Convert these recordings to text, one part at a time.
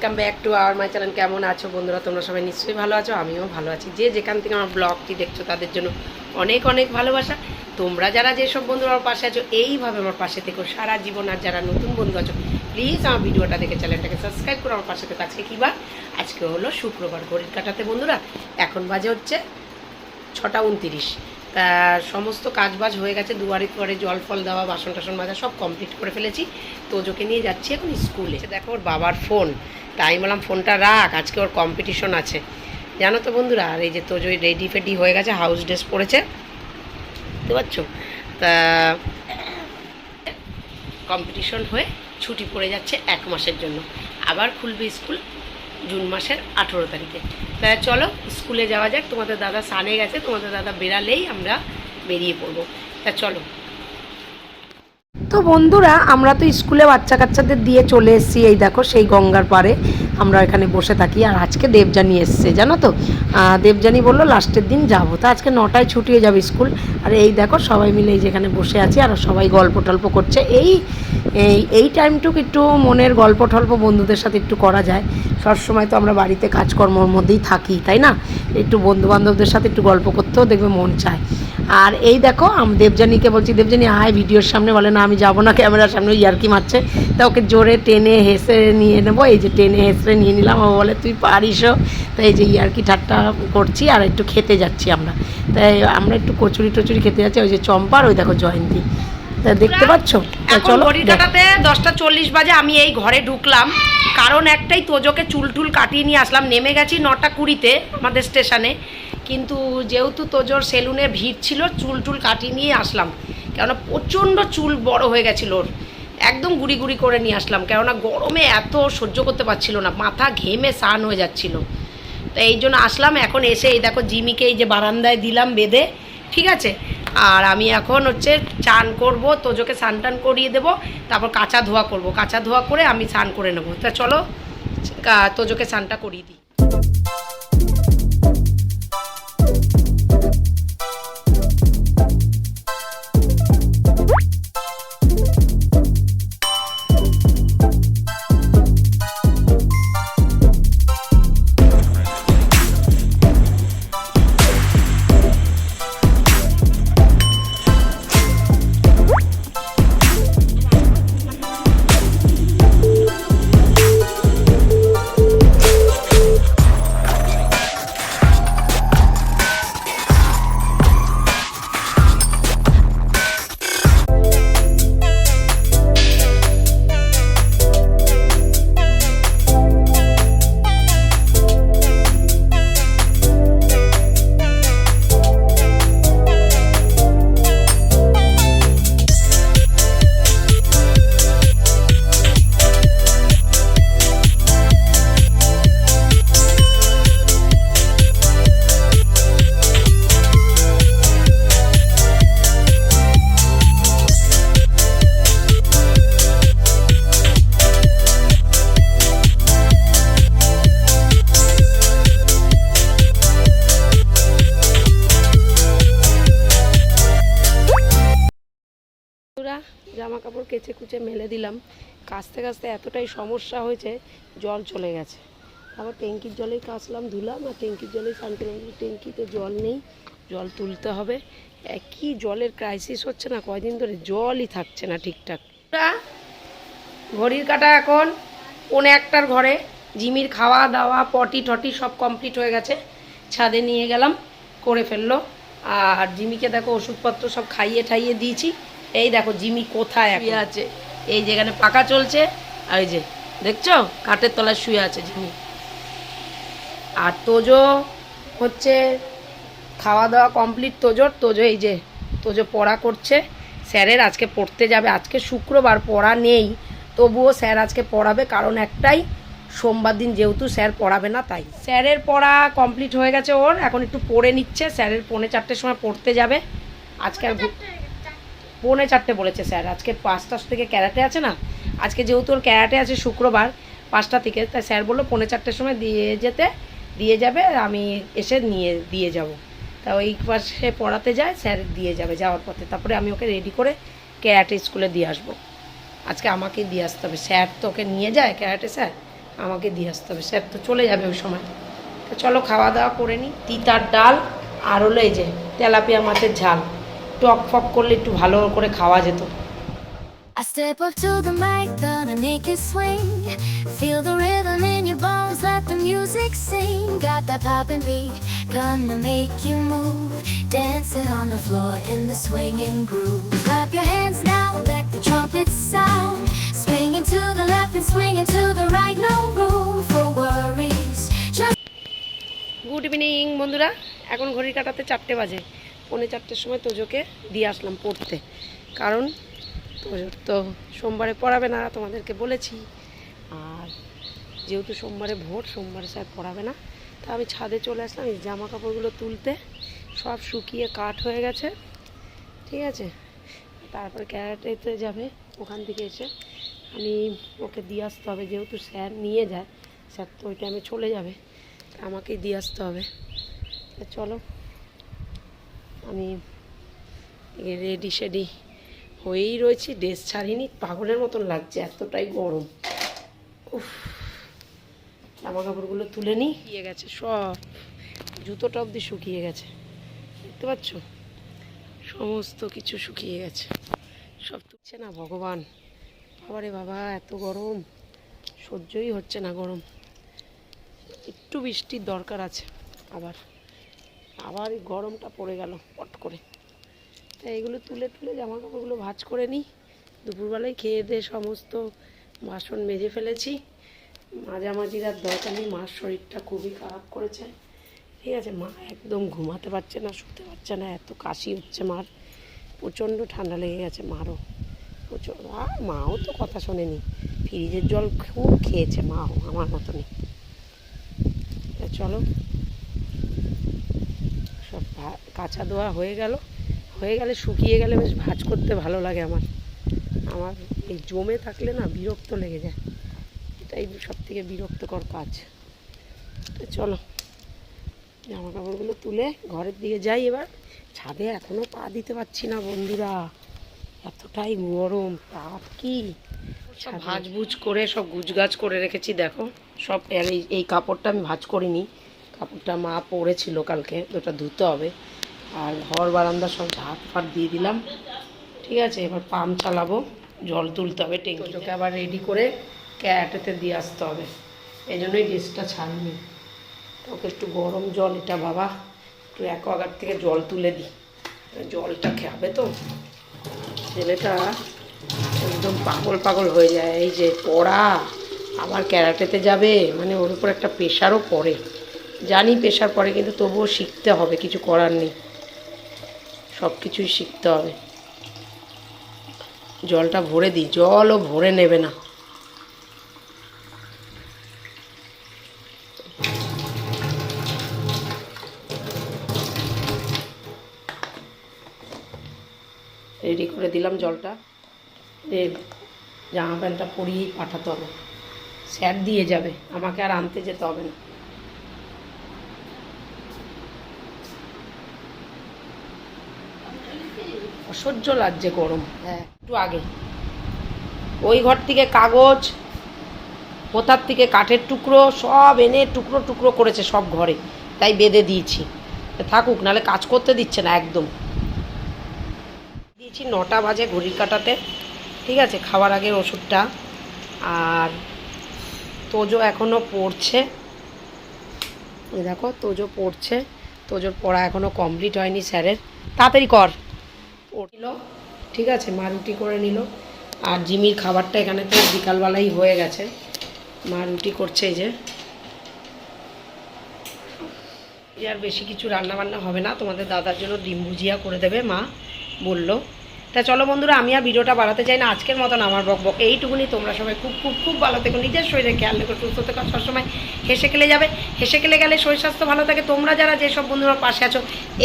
Welcome back to our my channel কেমন আছো বন্ধুরা? তোমরা সবাই নিশ্চয়ই ভালো আছো, আমিও ভালো আছি। যে যেখান থেকে আমার ব্লগটি দেখছ, তাদের জন্য অনেক অনেক ভালোবাসা। তোমরা যারা যেসব বন্ধুরা আমার পাশে আছো, এইভাবে আমার পাশে থেকো। সারা জীবন আর যারা নতুন বন্ধু আছো প্লিজ আমার ভিডিওটা দেখে চ্যানেলটাকে সাবস্ক্রাইব করে আমার পাশে থেকো। আজকে কী বার? আজকে হলো শুক্রবার, ঘড়ির কাটাতে বন্ধুরা। এখন বাজে হচ্ছে ছটা উনতিরিশ। তা সমস্ত কাজবাজ হয়ে গেছে, দুয়ারে পরে জল ফল দেওয়া, বাসন টাসন মাজা সব কমপ্লিট করে ফেলেছি। তোজোকে নিয়ে যাচ্ছি এখন স্কুলে। দেখো ওর বাবার ফোন তাই বললাম, ফোনটা রাখ, আজকে ওর কম্পিটিশন আছে। জানো তো বন্ধুরা, আর এই যে তোজো রেডি ফেডি হয়ে গেছে হাউস ড্রেস পরেছে। বুঝতে পারছ তা কম্পিটিশন হয়ে ছুটি পড়ে যাচ্ছে এক মাসের জন্য। আবার খুলবে স্কুল জুন মাসের আঠেরো তারিখে। তা চলো স্কুলে যাওয়া যাক। তোমাদের দাদা সানে গেছে, তোমাদের দাদা বেরালেই আমরা বেরিয়ে পড়ব। তা চলো। তো বন্ধুরা আমরা তো স্কুলে বাচ্চা কাচ্চাদের দিয়ে চলে এসেছি। এই দেখো সেই গঙ্গার পারে আমরা এখানে বসে থাকি। আর আজকে দেবজানি এসছে জানো তো? আহ, দেবজানি বলল লাস্টের দিন যাব। তো আজকে নটায় ছুটি হয়ে যাবে স্কুল। আর এই দেখো সবাই মিলে এই যেখানে বসে আছি আর সবাই গল্প টল্প করছে। এই এই টাইমটুকু একটু মনের গল্প টল্প বন্ধুদের সাথে একটু করা যায়। সবসময় তো আমরা বাড়িতে কাজকর্মর মধ্যেই থাকি তাই না? একটু বন্ধু বান্ধবদের সাথে একটু গল্প করতেও দেখবে মন চায়। আর এই দেখো আমি দেবজানীকে বলছি দেবজানী আয় ভিডিওর সামনে। বলে না আমি যাব না ক্যামেরার সামনে। ইয়ার্কি মারছে। তা ওকে জোরে টেনে হেসে নিয়ে নেব। এই যে টেনে হেসে নিয়ে নিলাম। ও বলে তুই পারিসও? তাই এই যে ইয়ার্কি ঠাট্টা করছি আর একটু খেতে যাচ্ছি আমরা। তাই আমরা একটু কচুরি টচুরি খেতে যাচ্ছি। ওই যে চম্পার ওই দেখো জয়ন্তী। তা দেখতে পাচ্ছ? তা চলো। ঘড়ির দশটা চল্লিশ বাজে আমি এই ঘরে ঢুকলাম। কারণ একটাই তোজোকে চুল টুল কাটিয়ে নিয়ে আসলাম। নেমে গেছি নটা কুড়িতে আমাদের স্টেশনে। কিন্তু যেহেতু তোজোর সেলুনে ভিড় ছিল, চুল টুল কাটিয়ে নিয়ে আসলাম। কেননা প্রচণ্ড চুল বড় হয়ে গেছিল ওর। একদম গুড়ি গুড়ি করে নিয়ে আসলাম, কেননা গরমে এত সহ্য করতে পারছিল না, মাথা ঘেমে স্নান হয়ে যাচ্ছিল। তো এই জন্য আসলাম, এখন এসে এই দেখো জিমিকে এই যে বারান্দায় দিলাম বেঁধে, ঠিক আছে? আর আমি এখন হচ্ছে চান করব, তোজোকে স্নান টান করিয়ে দেবো, তারপর কাঁচা ধোয়া করব। কাঁচা ধোয়া করে আমি স্নান করে নেব। তা চলো তোজোকে স্নানটা করিয়ে দিই। জামা কাপড় কেচে কুচে মেলে দিলাম। কাচতে কাচতে এতটাই সমস্যা হয়েছে, জল চলে গেছে। আবার ট্যাঙ্কির জলেই কাচলাম, ধুলাম আর ট্যাঙ্কির জলেই স্নান ট্যাঙ্কিতে জল নেই, জল তুলতে হবে। কি জলের ক্রাইসিস হচ্ছে না, কয়দিন ধরে জলই থাকছে না ঠিকঠাক। ঘড়ির কাটা এখন পৌনে একটার ঘরে। জিমির খাওয়া দাওয়া, পটি টটি সব কমপ্লিট হয়ে গেছে। ছাদে নিয়ে গেলাম, করে ফেলল। আর জিমিকে দেখো ওষুধপত্র সব খাইয়ে ঠাইয়ে দিয়েছি। এই দেখো জিমি কোথায় শুয়ে আছে। এই যেখানে পাকা চলছে, আর এই যে, দেখছ? কাঠের তলায় শুয়ে আছে জিমি। আর তোজো হচ্ছে খাওয়া দাওয়া কমপ্লিট তোজোর তোজো এই যে, তোজো পড়া করছে। স্যারের আজকে পড়তে যাবে। আজকে শুক্রবার, পড়া নেই। তবুও স্যার আজকে পড়াবে, কারণ একটাই, সোমবার দিন যেহেতু স্যার পড়াবে না, তাই। স্যারের পড়া কমপ্লিট হয়ে গেছে ওর। এখন একটু পড়ে নিচ্ছে। স্যারের পৌনে চারটের সময় পড়তে যাবে। আজকে আর পৌনে চারটে বলেছে স্যার। আজকে পাঁচটার থেকে ক্যারাটে আছে না? আজকে যেহেতু ওর ক্যারাটে আছে শুক্রবার, পাঁচটা থেকে, তাই স্যার বলল পৌনে চারটের সময় দিয়ে যেতে, দিয়ে যাবে, আমি এসে নিয়ে, দিয়ে যাব। তা ওই পাশে পড়াতে যায়, স্যার দিয়ে যাবে যাওয়ার পথে। তারপরে আমি ওকে রেডি করে ক্যারাটে স্কুলে দিয়ে আসব। আজকে আমাকে দিয়ে আসতে হবে। স্যার তো ওকে নিয়ে যায় ক্যারাটে, স্যার? আমাকে দিয়ে আসতে হবে। স্যার তো চলে যাবে ওই সময়। তো চলো খাওয়া দাওয়া করে নিই তিতার ডাল আর হলো এই যে তেলাপিয়া মাছের ঝাল। টক ফক করলে একটু ভালো করে খাওয়া যেত I step up to the mic, gonna make it swing. Feel the rhythm in your bones, let the music sing. Got that poppin' beat, gonna make you move. Dancing on the floor in the swinging groove. Clap your hands now, let the trumpets sound. Swinging to the left and swinging to the right, no room for worries. Just good evening বন্ধুরা এখন ঘড়ি কাটাতে চারটে বাজে পৌনে চারটের সময় তোজোকে দিয়ে আসলাম পড়তে। কারণ তোজোর তো সোমবারে পড়াবে না, তোমাদেরকে বলেছি। আর যেহেতু সোমবারে ভোট সোমবারে স্যার পড়াবে না, তা আমি ছাদে চলে আসলাম এই জামা কাপড়গুলো তুলতে। সব শুকিয়ে কাঠ হয়ে গেছে, ঠিক আছে? তারপরে ক্যারাটেতে যাবে, ওখান থেকে এসে আমি ওকে দিয়ে আসতে হবে, যেহেতু স্যার নিয়ে যায়, স্যার তো ওই টাইমে চলে যাবে, আমাকেই দিয়ে আসতে হবে। চলো। আমি রেডি সেডি হয়েই রয়েছি, ড্রেস ছাড়িনি, পাগলের মতন লাগছে, এতটাই গরম। উফ জামা কাপড়গুলো তুলে নিই শুকিয়ে গেছে সব, জুতোটা অবধি শুকিয়ে গেছে। দেখতে পাচ্ছ? সমস্ত কিছু শুকিয়ে গেছে। সব তুলছে না, ভগবান। বাবারে বাবা, এত গরম। সহ্যই হচ্ছে না গরম। একটু বৃষ্টির দরকার আছে, আবার। আবার এই গরমটা পড়ে গেল পট করে। তাই এগুলো তুলে তুলে জামা কাপড়গুলো ভাঁজ করে নিই। দুপুরবেলায় খেয়ে দিয়ে সমস্ত বাসন মেজে ফেলেছি। মাঝামাঝির আর দরকার নেই, মার শরীরটা খুবই খারাপ করেছে। ঠিক আছে, মা একদম ঘুমাতে পারছে না, শুতে পারছে না, এত কাশি হচ্ছে মার। প্রচণ্ড ঠান্ডা লেগে গেছে মারও। প্রচণ্ড, আর মাও তো কথা শোনেনি। ফ্রিজের জল খুব খেয়েছে মাও, আমার মতনই। চলো। কাঁচা ধোয়া হয়ে গেল। হয়ে গেলে শুকিয়ে গেলে বেশ ভাজ করতে ভালো লাগে আমার। আমার এই জমে থাকলে না বিরক্ত লেগে যায়। এটাই সব থেকে বিরক্তকর কাজ। তো চলো জামা কাপড়গুলো তুলে ঘরের দিকে যাই এবার। ছাদে এখনও পা দিতে পারছি না বন্ধুরা। এতটাই গরম, তাপ কি? সব ভাজ ভুজ করে, সব গুজগাছ করে রেখেছি, দেখো। সব এই এই কাপড়টা আমি ভাজ করিনি। কাপড়টা মা পরেছিল কালকে, ওটা ধুতে হবে। আর ঘর বারান্দা সব ঝাঁট ফাট দিয়ে দিলাম। ঠিক আছে, এবার পাম্প চালাবো, জল তুলতে হবে ট্যাঙ্কিটাকে আবার রেডি করে ক্যাটেতে দিয়ে আসতে হবে। এই জন্যই ড্রেসটা ছাড়িনি। ওকে একটু গরম জল, এটা বাবা, একটু অ্যাকোয়াগার্ড থেকে জল তুলে দিই। জলটা খাবে তো। ছেলেটা একদম পাগল পাগল হয়ে যায়। এই যে পড়া, আবার ক্যারাটেতে যাবে মানে ওর উপর একটা প্রেশারও পড়ে। জানি প্রেশার পরে, কিন্তু তবুও শিখতে হবে, কিছু করার নেই। সব কিছুই শিখতে হবে। জলটা ভরে দিই, জলও ভরে নেবে না। রেডি করে দিলাম জলটা। জামা প্যান্টটা পরিয়েই পাঠাতে হবে। স্যার দিয়ে যাবে, আমাকে আর আনতে যেতে হবে না। অসহ্য লাগছে গরম। হ্যাঁ। একটু আগে। ওই ঘর থেকে কাগজ কোথার থেকে কাঠের টুকরো সব এনে টুকরো টুকরো করেছে সব ঘরে। তাই বেঁধে দিয়েছি। থাকুক নাহলে কাজ করতে দিচ্ছে না একদম। দিয়েছি নটা বাজে ঘড়ির কাটাতে। ঠিক আছে খাওয়ার আগের ওষুধটা। আর তোজো এখনও পড়ছে। দেখো তোজো পড়ছে। তোজোর পড়া এখনও কমপ্লিট হয়নি স্যারের। তাড়াতাড়ি কর। পড়ল ঠিক আছে, মা রুটি করে নিল। আর জিমির খাবারটা এখানে তো বিকালবেলাই হয়ে গেছে। মা রুটি করছে এই যে। আর বেশি কিছু রান্না বান্না হবে না, তোমাদের দাদার জন্য ডিম ভুজিয়া করে দেবে মা, বলল। তা চলো বন্ধুরা, আমি আর ভিডিওটা বাড়াতে চাই না, আজকের মতন আমার বক বক। এইটুকুনি তোমরা সবাই খুব খুব খুব ভালো থেকো, নিজের শরীরে খেয়াল রেখো, সুস্থ থেকো, সবসময় হেসে খেলে যাবে। হেসে খেলে গেলে শরীর স্বাস্থ্য ভালো থাকে। তোমরা যারা যেসব বন্ধুরা পাশে আছো,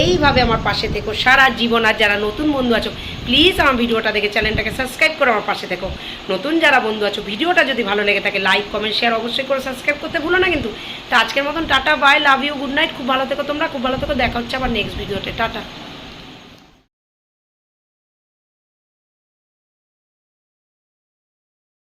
এইভাবে আমার পাশে থেকো। সারা জীবন আর যারা নতুন বন্ধু আছো প্লিজ আমার ভিডিওটা দেখে চ্যানেলটাকে সাবস্ক্রাইব করে আমার পাশে থেকো। নতুন যারা বন্ধু আছো, ভিডিওটা যদি ভালো লেগে থাকে লাইক কমেন্ট শেয়ার অবশ্যই করে সাবস্ক্রাইব করতে ভুলো না কিন্তু। তা আজকের মতন ta ta bye love you good night খুব ভালো থেকো তোমরা, খুব ভালো থেকো, দেখা হচ্ছে আবার নেক্সট ভিডিওতে টাটা।